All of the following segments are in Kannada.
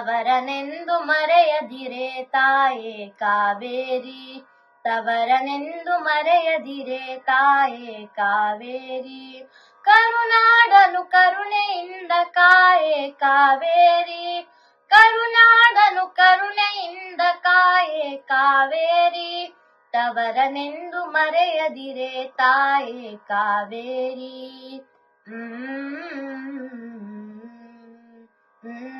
ತವರನೆಂದು ಮರೆಯದಿರೆ ತಾಯೇ ಕಾವೇರಿ. ತವರನೆಂದು ಮರೆಯದಿರೆ ತಾಯೇ ಕಾವೇರಿ. ಕರುನಾಡನು ಕರುಣೆಯಿಂದ ಕಾಯೇ ಕಾವೇರಿ. ಕರುನಾಡನು ಕರುಣೆಯಿಂದ ಕಾಯೇ ಕಾವೇರಿ. ತವರನೆಂದು ಮರೆಯದಿರೆ ತಾಯೇ ಕಾವೇರಿ. ಹ್ಮ್ ಹ್ಮ್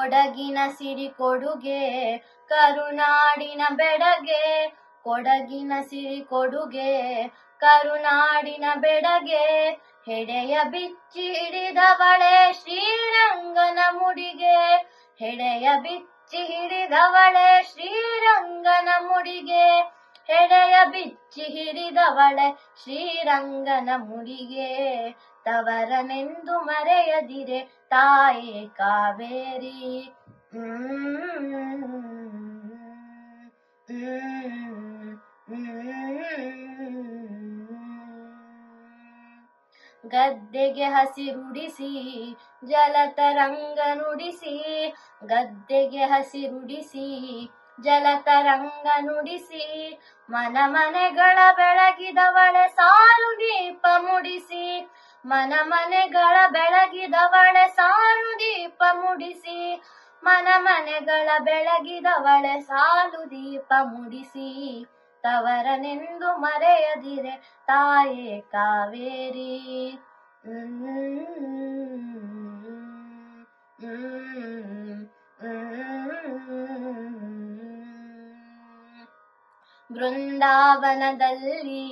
ಕೊಡಗಿನ ಸಿರಿ ಕೊಡುಗೆ, ಕರುನಾಡಿನ ಬೆಡಗೆ. ಕೊಡಗಿನ ಸಿರಿ ಕೊಡುಗೆ, ಕರುನಾಡಿನ ಬೆಡಗೆ. ಹೆಡೆಯ ಬಿಚ್ಚಿ ಹಿಡಿದವಳೆ ಶ್ರೀರಂಗನ ಮುಡಿಗೆ. ಹೆಡೆಯ ಬಿಚ್ಚಿ ಹಿಡಿದವಳೆ ಶ್ರೀರಂಗನ ಮುಡಿಗೆ. ಹೆಡೆಯ ಬಿಚ್ಚಿ ಹಿಡಿದವಳೆ ಶ್ರೀರಂಗನ ಮುಡಿಗೆ. ತವರನೆಂದು ಮರೆಯದಿರೆ ತಾಯಿ ಕಾವೇರಿ. ಗದ್ದೆಗೆ ಹಸಿರುಡಿಸಿ ಜಲತರಂಗ ನುಡಿಸಿ, ಗದ್ದೆಗೆ ಹಸಿರುಡಿಸಿ ಜಲತರಂಗ ನುಡಿಸಿ ಮನ ಮನೆಗಳ ಬೆಳಗಿದವಳೆ ಸಾಲು ದೀಪ ಮುಡಿಸಿ ಮನ ಮನೆಗಳ ಬೆಳಗಿದವಳೆ ಸಾಲು ದೀಪ ಮುಡಿಸಿ ಮನ ಮನೆಗಳ ಬೆಳಗಿದವಳೆ ಸಾಲು ದೀಪ ಮುಡಿಸಿ, ತವರನೆಂದು ಮರೆಯದಿರೆ ತಾಯೇ ಕಾವೇರಿ. ಹ್ಮ್ ಬೃಂದಾವನದಲ್ಲಿ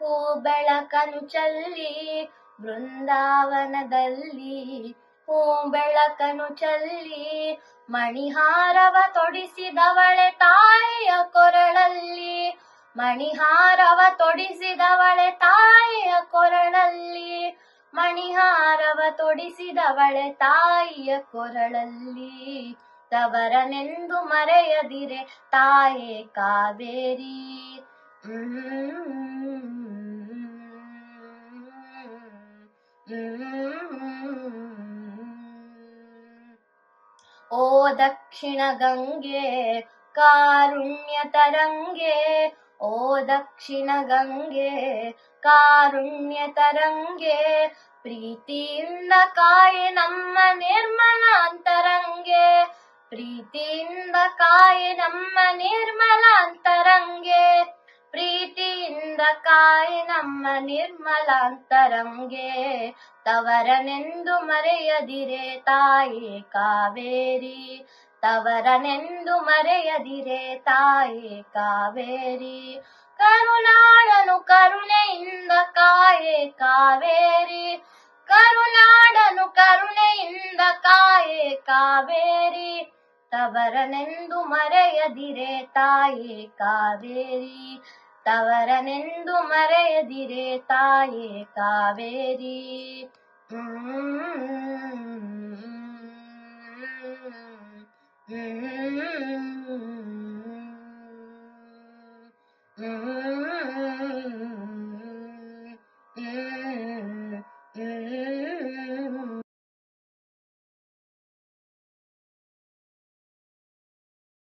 ಹೂ ಬೆಳಕನು ಚಲ್ಲಿ ಬೃಂದಾವನದಲ್ಲಿ ಹೂ ಬೆಳಕನು ಚಲ್ಲಿ ಮಣಿಹಾರವ ತೊಡಿಸಿದವಳೆ ತಾಯಿಯ ಕೊರಳಲ್ಲಿ, ಮಣಿಹಾರವ ತೊಡಿಸಿದವಳೆ ತಾಯಿಯ ಕೊರಳಲ್ಲಿ, ಮಣಿಹಾರವ ತೊಡಿಸಿದವಳೆ ತಾಯಿಯ ಕೊರಳಲ್ಲಿ. ತವರನೆಂದು ಮರೆಯದಿರೆ ತಾಯೇ ಕಾವೇರಿ. ಓ ದಕ್ಷಿಣ ಗಂಗೆ, ಕಾರುಣ್ಯ ತರಂಗೆ. ಓ ದಕ್ಷಿಣ ಗಂಗೆ, ಕಾರುಣ್ಯ ತರಂಗೆ. ಪ್ರೀತಿಯಿಂದ ಕಾಯೆ ನಮ್ಮ ನಿರ್ಮಲಾಂತರಂಗೆ ಪ್ರೀತಿಯಿಂದ ಕಾಯಿ ನಮ್ಮ ನಿರ್ಮಲಾಂತರಂಗೆ ಪ್ರೀತಿಯಿಂದ ಕಾಯಿ ನಮ್ಮ ನಿರ್ಮಲಾಂತರಂಗೆ ತವರನೆಂದು ಮರೆಯದಿರೆ ತಾಯೇ ಕಾವೇರಿ. ತವರನೆಂದು ಮರೆಯದಿರೆ ತಾಯೇ ಕಾವೇರಿ. ಕರುಣಾಳನು ಕರುಣೆಯಿಂದ ಕಾಯೇ ಕಾವೇರಿ. ಕರುನಾಡನು ಕರುಣೆಯಿಂದ ಕಾಯೆ ಕಾವೇರಿ. ತವರನೆಂದು ಮರೆಯದಿರೆ ತಾಯೇ ಕಾವೇರಿ. ತವರನೆಂದು ಮರೆಯದಿರೆ ತಾಯೇ ಕಾವೇರಿ. ಹ್ಮ್.